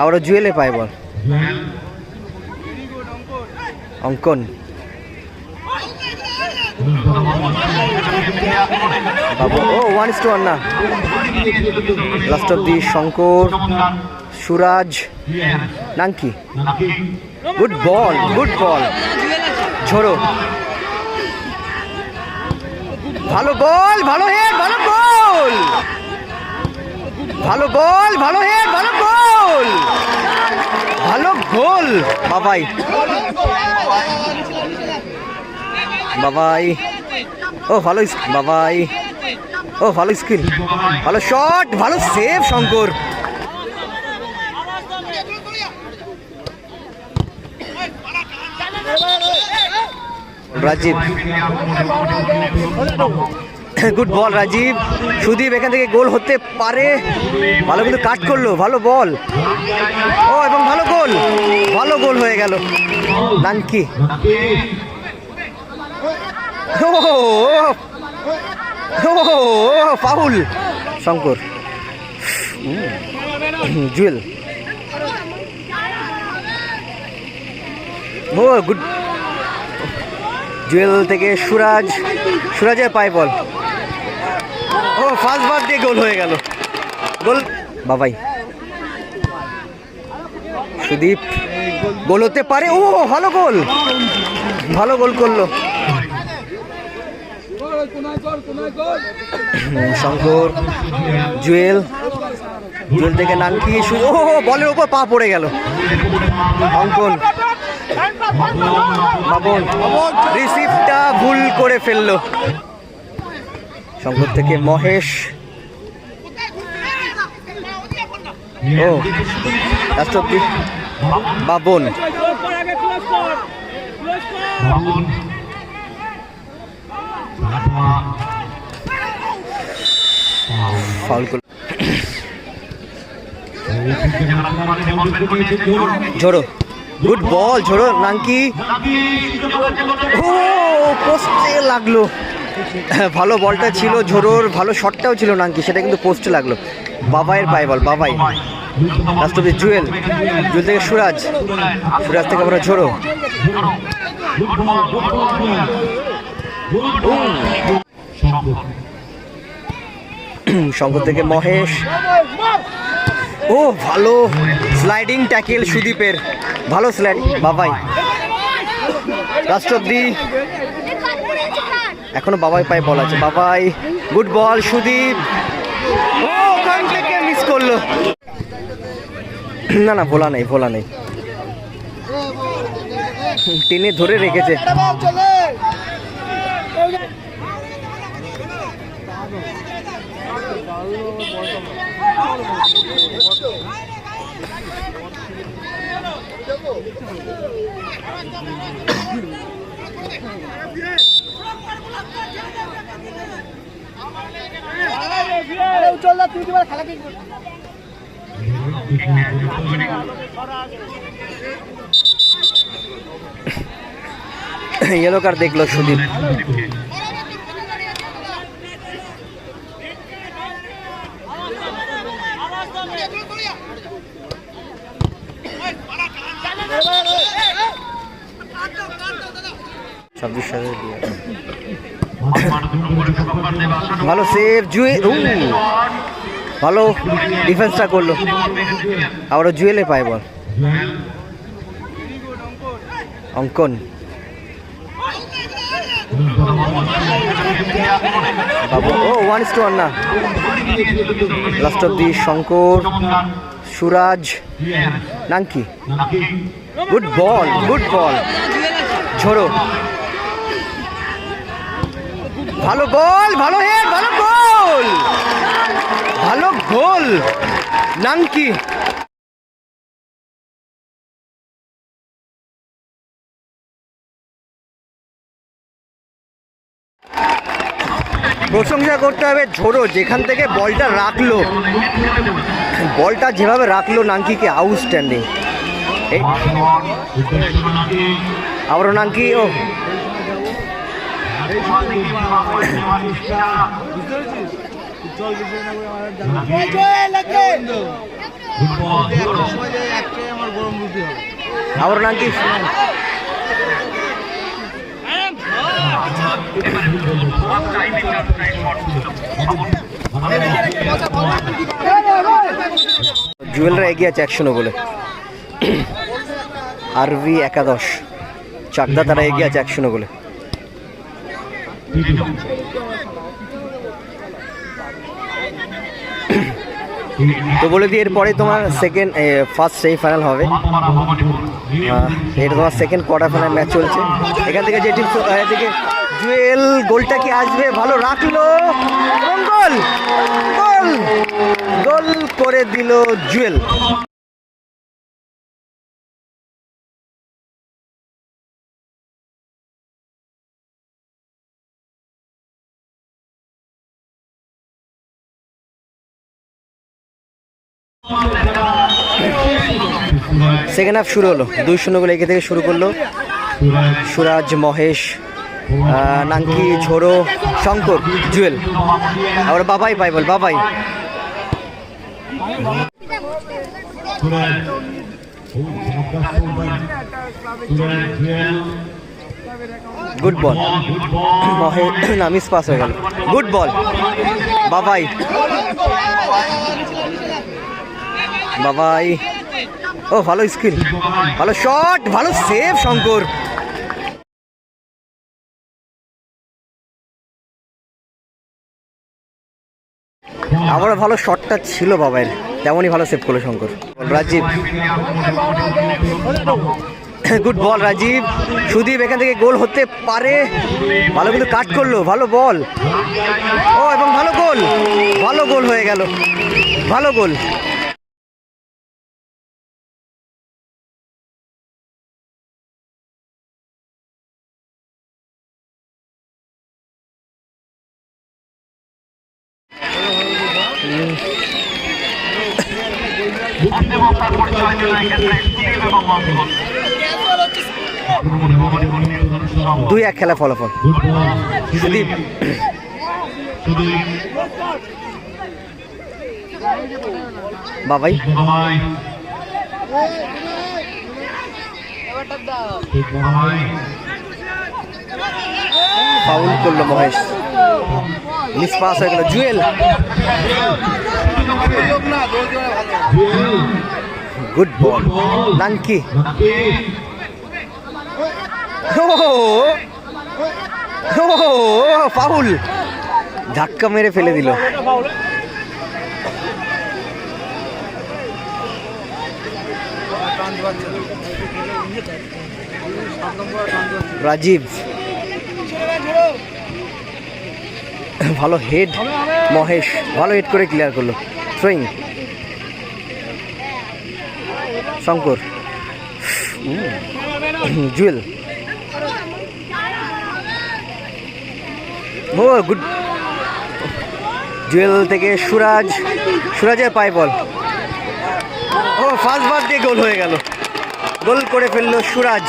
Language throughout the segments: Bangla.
আবারও জুয়েলে পায় বল। অঙ্কন। ও ওয়ান ইস টু ওয়ান না। Last of the Shankar, Suraj, Nanki. Good ball good ball ঝোড়ো ভালো বল ভালো হেড ভালো বল ভালো বল ভালো হেড ভালো গোল। ভালো গোল, বাবাই। বাবাই। ও, ভালো বাবাই। ও, ভালো স্কিল। ভালো শট, ভালো save, Shankar. Rajiv. Good ball Rajiv Sudip এখান থেকে গোল হতে পারে। ভালো কিন্তু কাট করল, ভালো বল ও, এবং ভালো গোল। ভালো গোল হয়ে গেল। নানকি ও শঙ্কর। জুয়েল। ও গুড জুয়েল থেকে সুরাজ। সুরাজের পায় বল ফার্স্ট বার দিয়ে গোল হয়ে গেল। গোল বাবাই। সুদীপ গোল হতে পারে। ও, ভালো গোল ভালো গোল করল। শঙ্কর জুয়েল। জুয়েল থেকে নানকি ও, বলের উপর পা পড়ে গেল। অঙ্কন। বাবন। রিসিভটা ভুল করে ফেলল। শঙ্কর থেকে মহেশ। ও বাবন। ঝোড়ো। গুড বল ঝোড়ো। নাঙ্কি লাগল। ভালো বলটা ছিল, ঝোড়োর ভালো শটটাও ছিল নাঙ্কি সেটা কিন্তু পোস্টে লাগল। বাবাইয়ের পায়ে বল, বাবাই। লাস্ট জুয়েল জুয়েল থেকে সুরাজ। সুরাজ থেকে আমরা ঝোড়ো। শঙ্কর থেকে মহেশ। ও, ভালো স্লাইডিং ট্যাকেল সুদীপের। ভালো স্লাইড বাবাই। লাস্ট এখনও বাবাই পায়ে বল আছে। বাবাই, গুড বল, সুদীপ। মিস করল। না না ভোলা নেই ভোলা নেই। টেনে ধরে রেখেছে। ইয়েলো কার্ড দেখল সুদীপ। ছাব্বিশ ভালো সেভ জুয়ে ভালো ডিফেন্সটা করল। আবারও জুয়েলে পায় ball Ankan. Babu one is to one না। Last of the Shankar, Suraj Nanki good ball good ball ঝোড়ো। ভালো বল ভালো হেড ভালো গোল ভালো গোল। নাঙ্কি প্রশংসা করতে হবে ঝোড়ো যেখান থেকে বলটা রাখল। বলটা যেভাবে রাখল নাঙ্কিকে আউটস্ট্যান্ডিং আবারও নাঙ্কি ও। আবার নাকি জুয়েলরা এগিয়ে আছে একশো বলে আরভি একাদশ। চাকদা তারা এগিয়ে আছে একশো বলে তো বলে দিই এরপরে তোমার সেকেন্ড ফার্স্ট সেমিফাইনাল হবে। আহ, এটা তোমার সেকেন্ড কোয়ার্টার ফাইনাল ম্যাচ চলছে। এখান থেকে যে টিম থেকে জুয়েল গোলটা কি আসবে? ভালো রাখল। গোল গোল গোল করে দিল জুয়েল। সেকেন্ড হাফ শুরু হলো। দুই শূন্য গোলে এগিয়ে থেকে শুরু করল। সুরাজ, মহেশ নাঙ্কি, ঝোড়ো, শঙ্কর, জুয়েল। আবার বাবাই পাই ball, Babai. Good ball Mahesh miss pass হয়ে গেল। গুড বল বাবাই। বাবাই। ও, ভালো স্কিল। ভালো শট ভালো সেভ শঙ্কর। আবারও ভালো শটটা ছিল বাবাইয়ের তেমনই ভালো সেভ করল Shankar. Rajib. Good ball Rajiv. Sudip এখান থেকে গোল হতে পারে। ভালো কিন্তু কাট করল, ভালো বল ও, এবং ভালো গোল ভালো গোল হয়ে গেল। ভালো গোল দুই এক খেলা ফলাফল। সুদীপ। বাবাই। ফাউল করল মহেশ। মিস পাস হয়ে গেল। Jewel. Good ball Nanki foul ধাক্কা মেরে ফেলে দিল। রাজীব। ভালো হেড মহেশ, ভালো হেড করে ক্লিয়ার করল। থ্রোয়িং শঙ্কর। জুয়েল ও গুড জুয়েল থেকে সুরাজ, সুরাজের পায় বল ও ফার্স্ট বার দিয়ে গোল হয়ে গেল। গোল করে ফেলল সুরাজ।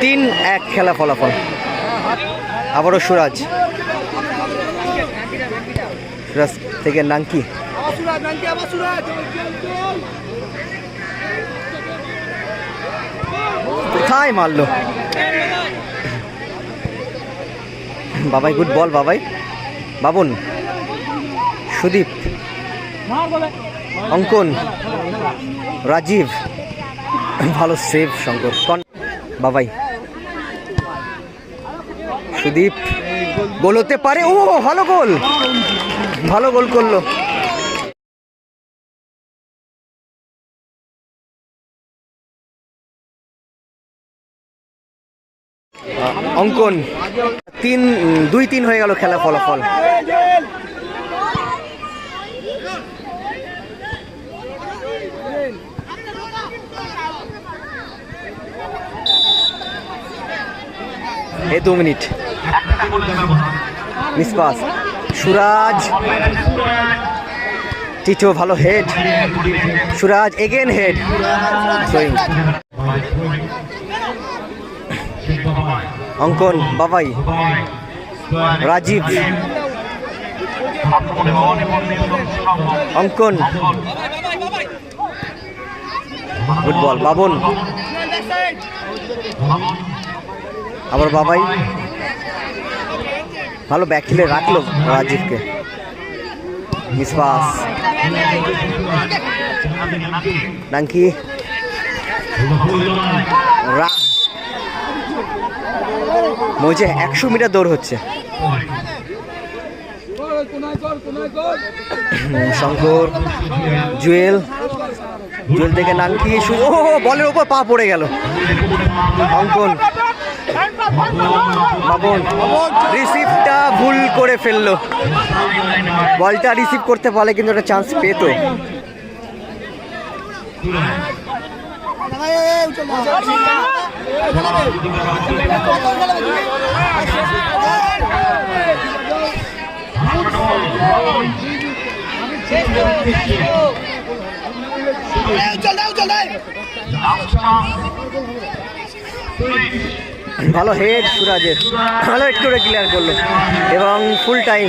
তিন এক খেলা ফলাফল। আবারও সুরাজ। সুরাজ থেকে নাঙ্কি কোথায় মারলো? বাবাই গুড বল বাবাই। বাবন, সুদীপ, অঙ্কন, রাজীব। ভালো সেভ শঙ্কর। বাবাই। সুদীপ গোল হতে পারে। ও, ভালো গোল। ভালো গোল করল। অঙ্কন, তিন, দুই, তিন হয়ে গেল খেলা ফলাফল। এই দু minute. Miss pass Suraj Tito ভালো head Suraj again head Ankan Babai Rajiv অঙ্কন ফুটবল বাবন আবার বাবাই ভালো ব্যাক খেলে রাখল রাজীবকে। নাঙ্কি রা মজে একশো মিটার দৌড় হচ্ছে। শঙ্কর, জুয়েল। জুয়েল থেকে শুরু ও বলের ওপর পা পড়ে গেল। অঙ্কন। বাবন রিসিভটা ভুল করে ফেলল। বলটা রিসিভ করতে পারলে কিন্তু একটা চান্স পেতো। ভালো হেড সুরাজের। ভালো হেড করে ক্লিয়ার করল। এবং ফুল টাইম